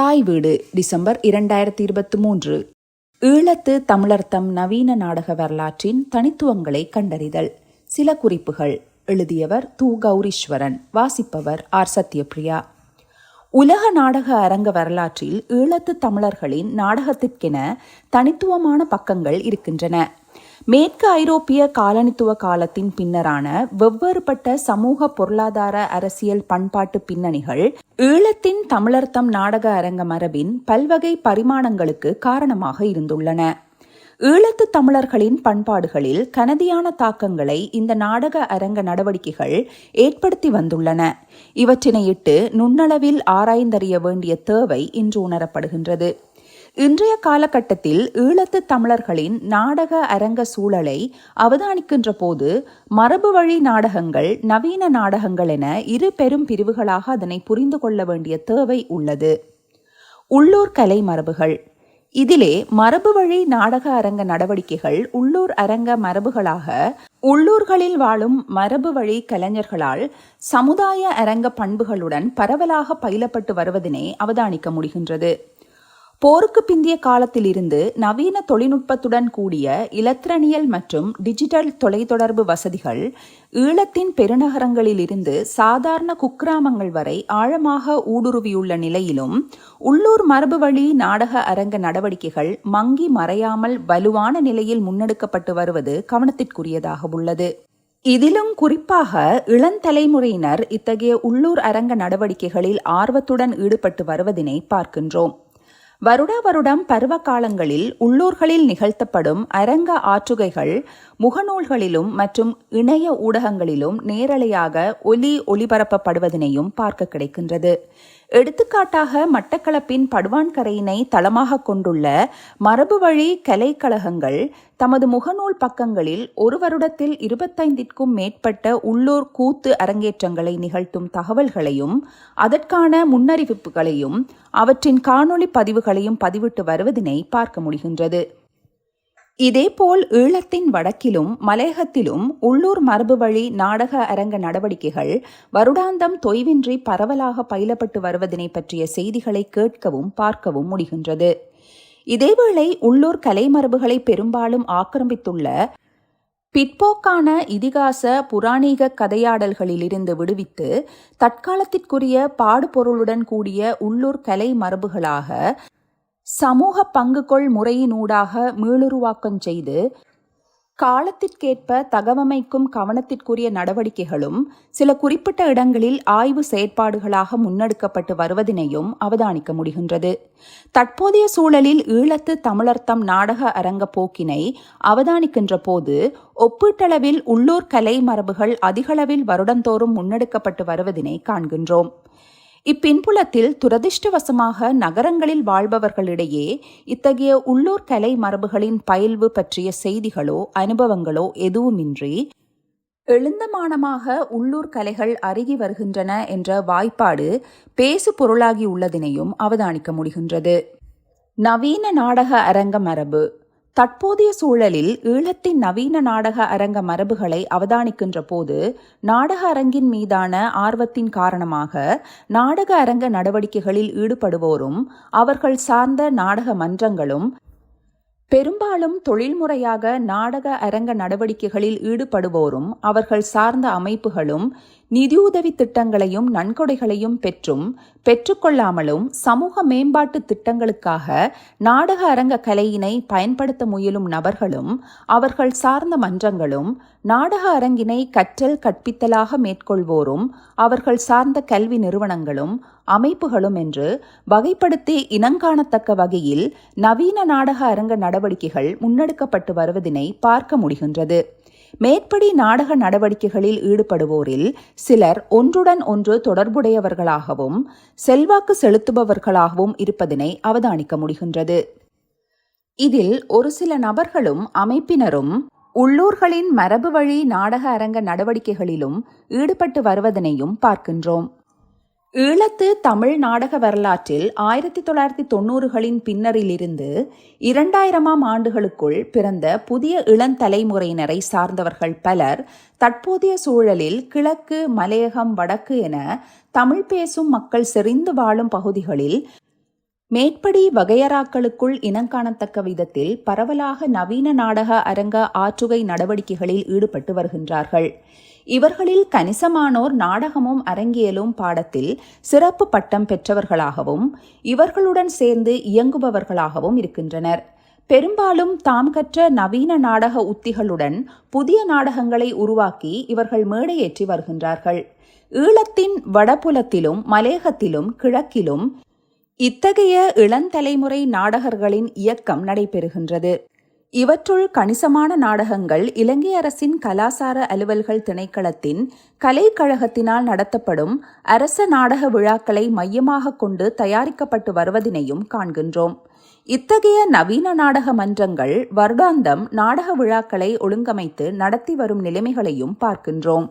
தாய் வீடு டிசம்பர் இரண்டாயிரத்தி இருபத்தி மூன்று. ஈழத்து தமிழர்த்தம் நவீன நாடக வரலாற்றின் தனித்துவங்களை கண்டறிதல். சில குறிப்புகள். எழுதியவர் து. கௌரீஸ்வரன். வாசிப்பவர் ஆர். சத்யபிரியா. உலக நாடக அரங்க வரலாற்றில் ஈழத்து தமிழர்களின் நாடகத்திற்கென தனித்துவமான பக்கங்கள் இருக்கின்றன. மேற்கு ஐரோப்பிய காலனித்துவ காலத்தின் பின்னரான வெவ்வேறுபட்ட சமூக பொருளாதார அரசியல் பண்பாட்டு பின்னணிகள் ஈழத்தின் தமிழர்த்தம் நாடக அரங்க மரபின் பல்வகை பரிமாணங்களுக்கு காரணமாக இருந்துள்ளன. ஈழத்து தமிழர்களின் பண்பாடுகளில் கனதியான தாக்கங்களை இந்த நாடக அரங்க நடவடிக்கைகள் ஏற்படுத்தி வந்துள்ளன. இவற்றினையிட்டு நுண்ணளவில் ஆராய்ந்தறிய வேண்டிய தேவை இன்று உணரப்படுகின்றது. இன்றைய காலகட்டத்தில் ஈழத்து தமிழர்களின் நாடக அரங்க சூழலை அவதானிக்கின்ற போது மரபு வழி நாடகங்கள் நவீன நாடகங்கள் என இரு பெரும் பிரிவுகளாக அதனை புரிந்து கொள்ள வேண்டிய தேவை உள்ளது. உள்ளூர் கலை மரபுகள். இதிலே மரபு வழி நாடக அரங்க நடவடிக்கைகள் உள்ளூர் அரங்க மரபுகளாக உள்ளூர்களில் வாழும் மரபு வழி கலைஞர்களால் சமுதாய அரங்க பண்புகளுடன் பரவலாக பயிலப்பட்டு வருவதனை அவதானிக்க முடிகின்றது. போருக்கு பிந்திய காலத்திலிருந்து நவீன தொழில்நுட்பத்துடன் கூடிய இலத்திரனியல் மற்றும் டிஜிட்டல் தொலைத்தொடர்பு வசதிகள் ஈழத்தின் பெருநகரங்களிலிருந்து சாதாரண குக்கிராமங்கள் வரை ஆழமாக ஊடுருவியுள்ள நிலையிலும் உள்ளூர் மரபு வழி நாடக அரங்க நடவடிக்கைகள் மங்கி மறையாமல் வலுவான நிலையில் முன்னெடுக்கப்பட்டு வருவது கவனத்திற்குரியதாக உள்ளது. இதிலும் குறிப்பாக இளந்தலைமுறையினர் இத்தகைய உள்ளூர் அரங்க நடவடிக்கைகளில் ஆர்வத்துடன் ஈடுபட்டு வருவதினை பார்க்கின்றோம். வருடா வருடம் பருவ காலங்களில் உள்ளூர்களில் நிகழ்த்தப்படும் அரங்க ஆற்றுகைகள் முகநூல்களிலும் மற்றும் இணைய ஊடகங்களிலும் நேரலையாக ஒலி ஒளிபரப்பப்படுவதனையும் பார்க்க கிடைக்கின்றது. எடுத்துக்காட்டாக மட்டக்களப்பின் படுவான்கரையினை தளமாக கொண்டுள்ள மரபு வழி கலைக்கழகங்கள் தமது முகநூல் பக்கங்களில் ஒரு வருடத்தில் இருபத்தைந்திற்கும் மேற்பட்ட உள்ளூர் கூத்து அரங்கேற்றங்களை நிகழ்த்தும் தகவல்களையும் அதற்கான முன்னறிவிப்புகளையும் அவற்றின் காணொளி பதிவுகளையும் பதிவிட்டு வருவதினை பார்க்க முடிகின்றது. இதேபோல் ஈழத்தின் வடக்கிலும் மலையகத்திலும் உள்ளூர் மரபு வழி நாடக அரங்க நடவடிக்கைகள் வருடாந்தம் தொய்வின்றி பரவலாக பயிலப்பட்டு வருவதனை பற்றிய செய்திகளை கேட்கவும் பார்க்கவும் முடிகின்றது. இதேவேளை உள்ளூர் கலைமரபுகளை பெரும்பாலும் ஆக்கிரமித்துள்ள பிற்போக்கான இதிகாச புராணீக கதையாடல்களிலிருந்து விடுவித்து தற்காலத்திற்குரிய பாடுபொருளுடன் கூடிய உள்ளூர் கலை மரபுகளாக சமூக பங்குகொள் முறையினூடாக மீளுருவாக்கம் செய்து காலத்திற்கேற்ப தகவமைக்கும் கவனத்திற்குரிய நடவடிக்கைகளும் சில குறிப்பிட்ட இடங்களில் ஆய்வு செயற்பாடுகளாக முன்னெடுக்கப்பட்டு வருவதினையும் அவதானிக்க முடிகின்றது. தற்போதைய சூழலில் ஈழத்து தமிழர்த்தம் நாடக அரங்க போக்கினை அவதானிக்கின்ற போது ஒப்பீட்டளவில் உள்ளூர் கலை மரபுகள் அதிகளவில் வருடந்தோறும் முன்னெடுக்கப்பட்டு வருவதினை காண்கின்றோம். இப்பின்புலத்தில் துரதிர்ஷ்டவசமாக நகரங்களில் வாழ்பவர்களிடையே இத்தகைய உள்ளூர் கலை மரபுகளின் பயில்வு பற்றிய செய்திகளோ அனுபவங்களோ எதுவுமின்றி எழுந்தமானமாக உள்ளூர் கலைகள் அருகி வருகின்றன என்ற வாய்ப்பாடு பேசு பொருளாகி உள்ளதினையும் அவதானிக்க முடிகின்றது. நவீன நாடக அரங்க மரபு. தற்போதைய சூழலில் ஈழத்தின் நவீன நாடக அரங்க மரபுகளை அவதானிக்கின்ற போது நாடக அரங்கின் மீதான ஆர்வத்தின் காரணமாக நாடக அரங்க நடவடிக்கைகளில் ஈடுபடுவோரும் அவர்கள் சார்ந்த நாடக மன்றங்களும் பெரும்பாலும் தொழில்முறையாக நாடக அரங்க நடவடிக்கைகளில் ஈடுபடுவோரும் அவர்கள் சார்ந்த அமைப்புகளும் நிதியுதவி திட்டங்களையும் நன்கொடைகளையும் பெற்றும் பெற்றுக்கொள்ளாமலும் சமூக மேம்பாட்டு திட்டங்களுக்காக நாடக அரங்க கலையினை பயன்படுத்த முயலும் நபர்களும் அவர்கள் சார்ந்த மன்றங்களும் நாடக அரங்கினை கற்றல் கற்பித்தலாக மேற்கொள்வோரும் அவர்கள் சார்ந்த கல்வி நிறுவனங்களும் அமைப்புகளும் என்று வகைப்படுத்தி இனங்காணத்தக்க வகையில் நவீன நாடக அரங்க நடவடிக்கைகள் முன்னெடுக்கப்பட்டு வருவதினை பார்க்க முடிகின்றது. மேற்படி நாடக நடவடிக்கைகளில் ஈடுபடுவோரில் சிலர் ஒன்றுடன் ஒன்று தொடர்புடையவர்களாகவும் செல்வாக்கு செலுத்துபவர்களாகவும் இருப்பதனை அவதானிக்க முடிகின்றது. இதில் ஒரு சில நபர்களும் அமைப்பினரும் உள்ளூர்களின் மரபு வழி நாடக அரங்க நடவடிக்கைகளிலும் ஈடுபட்டு வருவதனையும் பார்க்கின்றோம். ஈழத்து தமிழ் நாடக வரலாற்றில் ஆயிரத்தி தொள்ளாயிரத்தி தொண்ணூறுகளின் பின்னரிலிருந்து இரண்டாயிரமாம் ஆண்டுகளுக்குள் பிறந்த புதிய இளந்தலைமுறையினரை சார்ந்தவர்கள் பலர் தற்போதைய சூழலில் கிழக்கு மலையகம் வடக்கு என தமிழ் பேசும் மக்கள் செறிந்து வாழும் பகுதிகளில் மேற்படி வகையறாக்களுக்குள் இனங்காணத்தக்க விதத்தில் பரவலாக நவீன நாடக அரங்க ஆற்றுகை நடவடிக்கைகளில் ஈடுபட்டு வருகின்றார்கள். இவர்களில் கணிசமானோர் நாடகமும் அரங்கியலும் பாடத்தில் சிறப்பு பட்டம் பெற்றவர்களாகவும் இவர்களுடன் சேர்ந்து இயங்குபவர்களாகவும் இருக்கின்றனர். பெரும்பாலும் தாம் கற்ற நவீன நாடக உத்திகளுடன் புதிய நாடகங்களை உருவாக்கி இவர்கள் மேடையேற்றி வருகின்றார்கள். ஈழத்தின் வடபுலத்திலும் மலேகத்திலும் கிழக்கிலும் இத்தகைய இளந்தலைமுறை நாடகர்களின் இயக்கம் நடைபெறுகின்றது. இவற்றுள் கணிசமான நாடகங்கள் இலங்கை அரசின் கலாசார அலுவல்கள் திணைக்களத்தின் கலைக்கழகத்தினால் நடத்தப்படும் அரச நாடக விழாக்களை மையமாக கொண்டு தயாரிக்கப்பட்டு வருவதினையும் காண்கின்றோம். இத்தகைய நவீன நாடக மன்றங்கள் வருடாந்தம் நாடக விழாக்களை ஒழுங்கமைத்து நடத்தி வரும் நிலைமைகளையும் பார்க்கின்றோம்.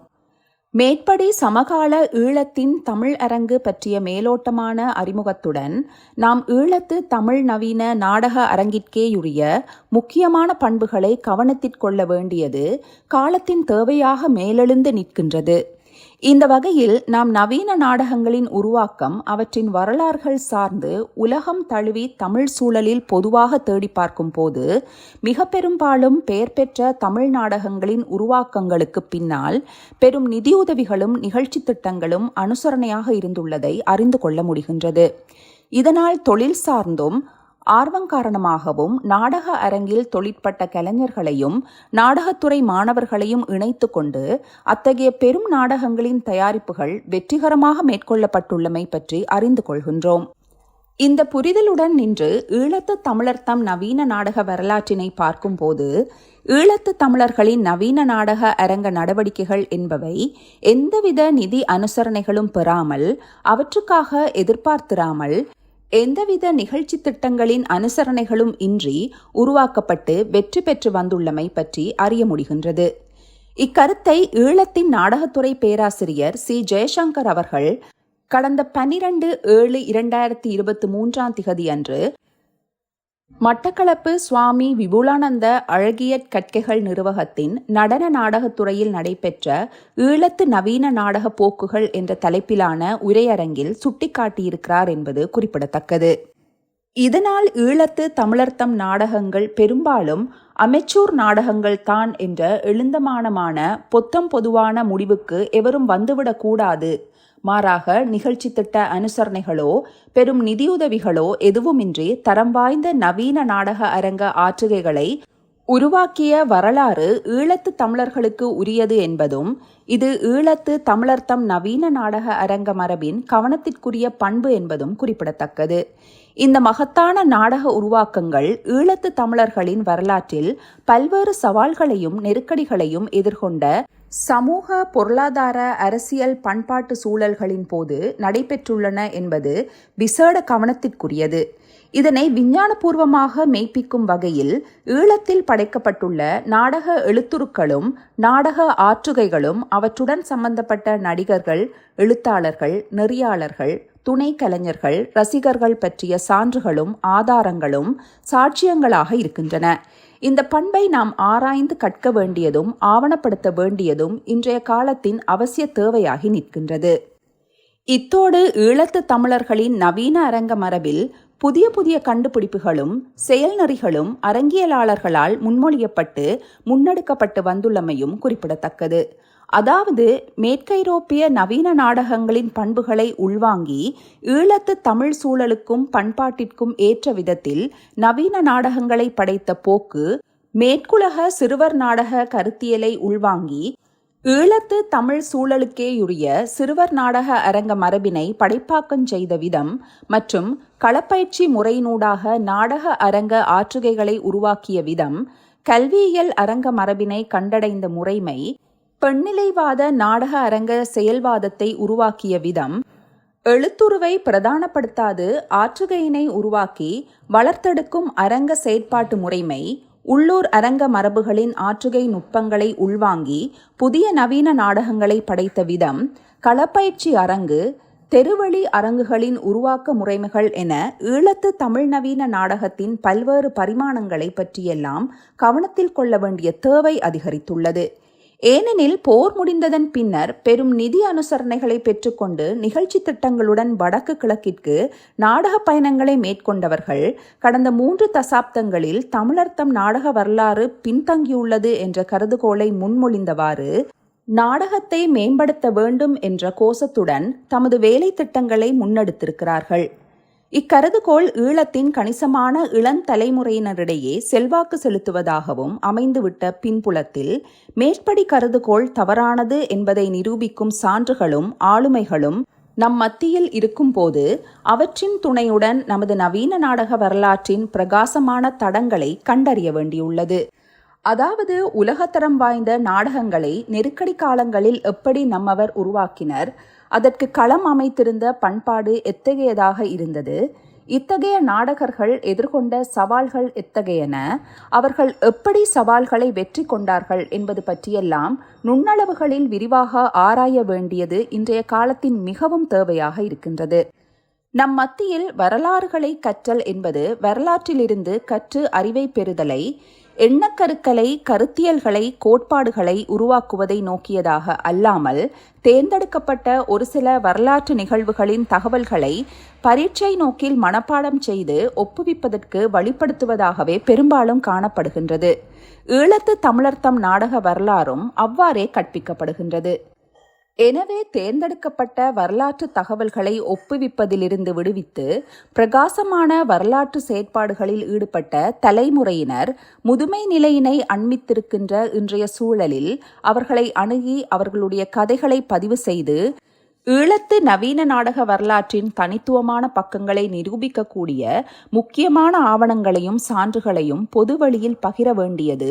மேற்படி சமகால ஈழத்தின் தமிழ் அரங்கு பற்றிய மேலோட்டமான அறிமுகத்துடன் நாம் ஈழத்து தமிழ் நவீன நாடக அரங்கிற்கேயுரிய முக்கியமான பண்புகளை கவனத்திற்கொள்ள வேண்டியது காலத்தின் தேவையாக மேலெழுந்து நிற்கின்றது. இந்த வகையில் நாம் நவீன நாடகங்களின் உருவாக்கம் அவற்றின் வரலாறுகள் சார்ந்து உலகம் தழுவி தமிழ் சூழலில் பொதுவாக தேடி பார்க்கும் போது மிக பெரும்பாலும் பெயர் பெற்ற தமிழ் நாடகங்களின் உருவாக்கங்களுக்கு பின்னால் பெரும் நிதியுதவிகளும் நிகழ்ச்சி திட்டங்களும் அனுசரணையாக இருந்துள்ளதை அறிந்து கொள்ள முடிகின்றது. இதனால் தொழில் சார்ந்தும் ஆர்வம் காரணமாகவும் நாடக அரங்கில் தொழிற்பட்ட கலைஞர்களையும் நாடகத்துறை மாணவர்களையும் இணைத்து கொண்டு அத்தகைய பெரும் நாடகங்களின் தயாரிப்புகள் வெற்றிகரமாக மேற்கொள்ளப்பட்டுள்ளமை பற்றி அறிந்து கொள்கின்றோம். இந்த புரிதலுடன் நின்று ஈழத்து தமிழர் தம் நவீன நாடக வரலாற்றினை பார்க்கும்போது ஈழத்து தமிழர்களின் நவீன நாடக அரங்க நடவடிக்கைகள் என்பவை எந்தவித நிதி அனுசரணைகளும் பெறாமல் அவற்றுக்காக எதிர்பார்த்திராமல் எந்தவித நிகழ்ச்சி திட்டங்களின் அனுசரணைகளும் இன்றி உருவாக்கப்பட்டு வெற்றி பெற்று வந்துள்ளமை பற்றி அறிய முடிகின்றது. இக்கருத்தை ஈழத்தின் நாடகத்துறை பேராசிரியர் சி. ஜெயசங்கர் அவர்கள் கடந்த பனிரண்டு ஏழு இரண்டாயிரத்தி இருபத்தி மூன்றாம் திகதி அன்று மட்டக்களப்பு சுவாமி விபுலானந்த அழகியற் கற்கைகள் நிறுவகத்தின் நடன நாடகத்துறையில் நடைபெற்ற ஈழத்து நவீன நாடக போக்குகள் என்ற தலைப்பிலான உரையரங்கில் சுட்டிக்காட்டியிருக்கிறார் என்பது குறிப்பிடத்தக்கது. இதனால் ஈழத்து தமிழர்த்தம் நாடகங்கள் பெரும்பாலும் அமைச்சூர் நாடகங்கள் தான் என்ற எழுந்தமானமான பொத்தம் பொதுவான முடிவுக்கு எவரும் வந்துவிடக்கூடாது மாறாக நிகழ்ச்சி திட்ட அனுசரணைகளோ பெரும் நிதியுதவிகளோ எதுவுமின்றி தரம் வாய்ந்த நவீன நாடக அரங்க ஆற்றுகைகளை உருவாக்கிய வரலாறு ஈழத்து தமிழர்களுக்கு உரியது என்பதும் இது ஈழத்து தமிழர்த்தம் நவீன நாடக அரங்க மரபின் கவனத்திற்குரிய பண்பு என்பதும் குறிப்பிடத்தக்கது. இந்த மகத்தான நாடக உருவாக்கங்கள் ஈழத்து தமிழர்களின் வரலாற்றில் பல்வேறு சவால்களையும் நெருக்கடிகளையும் எதிர்கொண்ட சமூக பொருளாதார அரசியல் பண்பாட்டு சூழல்களின் போது நடைபெற்றுள்ளன என்பது விசேட கவனத்திற்குரியது. இதனை விஞ்ஞானபூர்வமாக மெய்ப்பிக்கும் வகையில் ஈழத்தில் படைக்கப்பட்டுள்ள நாடக எழுத்துருக்களும் நாடக ஆற்றுகைகளும் அவற்றுடன் சம்பந்தப்பட்ட நடிகர்கள் எழுத்தாளர்கள் நெறியாளர்கள் துணை கலைஞர்கள் ரசிகர்கள் பற்றிய சான்றுகளும் ஆதாரங்களும் சாட்சியங்களாக இருக்கின்றன. இந்த பண்பை நாம் ஆராய்ந்து கற்க வேண்டியதும் ஆவணப்படுத்த வேண்டியதும் இன்றைய காலத்தின் அவசிய தேவையாகி நிற்கின்றது. இத்தோடு ஈழத்து தமிழர்களின் நவீன அரங்க மரபில் புதிய புதிய கண்டுபிடிப்புகளும் செயல்நெறிகளும் அரங்கியலாளர்களால் முன்மொழியப்பட்டு முன்னெடுக்கப்பட்டு வந்துள்ளமையும் குறிப்பிடத்தக்கது. அதாவது மேற்கைரோப்பிய நவீன நாடகங்களின் பண்புகளை உள்வாங்கி ஈழத்து தமிழ் சூழலுக்கும் பண்பாட்டிற்கும் ஏற்ற விதத்தில் நவீன நாடகங்களை படைத்த போக்கு மேற்குலக சிறுவர் நாடக கருத்தியலை உள்வாங்கி ஈழத்து தமிழ் சூழலுக்கேயுரிய சிறுவர் நாடக அரங்க மரபினை படைப்பாக்கம் செய்த விதம் மற்றும் களப்பயிற்சி முறையினூடாக நாடக அரங்க ஆற்றுகைகளை உருவாக்கிய விதம் கல்வியியல் அரங்க மரபினை கண்டடைந்த முறைமை பெண்ணிலைவாத நாடக அரங்க செயல்வாதத்தை உருவாக்கிய விதம் எழுத்துருவை பிரதானப்படுத்தாது ஆற்றுகையினை உருவாக்கி வளர்த்தெடுக்கும் அரங்க செயற்பாட்டு முறைமை உள்ளூர் அரங்க மரபுகளின் ஆற்றுகை நுட்பங்களை உள்வாங்கி புதிய நவீன நாடகங்களை படைத்த விதம் களப்பயிற்சி அரங்கு தெருவழி அரங்குகளின் உருவாக்க முறைமைகள் என ஈழத்து தமிழ் நவீன நாடகத்தின் பல்வேறு பரிமாணங்களை பற்றியெல்லாம் கவனத்தில் கொள்ள வேண்டிய தேவை அதிகரித்துள்ளது. ஏனெனில் போர் முடிந்ததன் பின்னர் பெரும் நிதி அனுசரணைகளை பெற்றுக்கொண்டு நிகழ்ச்சி திட்டங்களுடன் வடக்கு கிழக்கிற்கு நாடக பயணங்களை மேற்கொண்டவர்கள் கடந்த மூன்று தசாப்தங்களில் தமிழர் தம் நாடக வரலாறு பின்தங்கியுள்ளது என்ற கருதுகோளை முன்மொழிந்தவாறு நாடகத்தை மேம்படுத்த வேண்டும் என்ற கோஷத்துடன் தமது வேலை திட்டங்களை முன்னெடுத்திருக்கிறார்கள். இக்கருதுகோள் ஈழத்தின் கணிசமான இளந்தலைமுறையினரிடையே செல்வாக்கு செலுத்துவதாகவும் அமைந்துவிட்ட பின்புலத்தில் மேற்படி கருதுகோள் தவறானது என்பதை நிரூபிக்கும் சான்றுகளும் ஆளுமைகளும் நம் மத்தியில் இருக்கும்போது அவற்றின் துணையுடன் நமது நவீன நாடக வரலாற்றின் பிரகாசமான தடங்களை கண்டறிய வேண்டியுள்ளது. அதாவது உலகத்தரம் வாய்ந்த நாடகங்களை நெருக்கடி காலங்களில் எப்படி நம்மவர் உருவாக்கினர் அதற்கு களம் அமைத்திருந்த பண்பாடு எத்தகையதாக இருந்தது? இத்தகைய நாடகர்கள் எதிர்கொண்ட சவால்கள் எத்தகையன? அவர்கள் எப்படி சவால்களை வெற்றி கொண்டார்கள் என்பது பற்றியெல்லாம் நுண்ணளவுகளில் விரிவாக ஆராய வேண்டியது இன்றைய காலத்தின் மிகவும் தேவையாக இருக்கின்றது. நம் மத்தியில் வரலாறுகளை கற்றல் என்பது வரலாற்றிலிருந்து கற்று அறிவை பெறுதலை எண்ணக்கருக்களை கருத்தியல்களை கோட்பாடுகளை உருவாக்குவதை நோக்கியதாக அல்லாமல் தேர்ந்தெடுக்கப்பட்ட ஒரு சில வரலாற்று நிகழ்வுகளின் தகவல்களை பரீட்சை நோக்கில் மனப்பாடம் செய்து ஒப்புவிப்பதற்கு வழிப்படுத்துவதாகவே பெரும்பாலும் காணப்படுகின்றது. ஈழத்து தமிழர்த்தம் நாடக வரலாறும் அவ்வாறே கற்பிக்கப்படுகின்றது. எனவே தேர்ந்தெடுக்கப்பட்ட வரலாற்று தகவல்களை ஒப்புவிப்பதிலிருந்து விடுவித்து பிரகாசமான வரலாற்று செயற்பாடுகளில் ஈடுபட்ட தலைமுறையினர் முதுமை நிலையினை அண்மித்திருக்கின்ற இன்றைய சூழலில் அவர்களை அணுகி அவர்களுடைய கதைகளை பதிவு செய்து ஈழத்து நவீன நாடக வரலாற்றின் தனித்துவமான பக்கங்களை நிரூபிக்கக்கூடிய முக்கியமான ஆவணங்களையும் சான்றுகளையும் பொது வழியில் பகிர வேண்டியது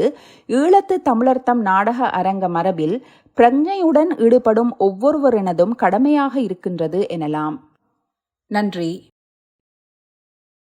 ஈழத்து தமிழர்த்தம் நாடக அரங்க மரபில் பிரஜையுடன் ஈடுபடும் ஒவ்வொருவரினதும் கடமையாக இருக்கின்றது எனலாம். நன்றி.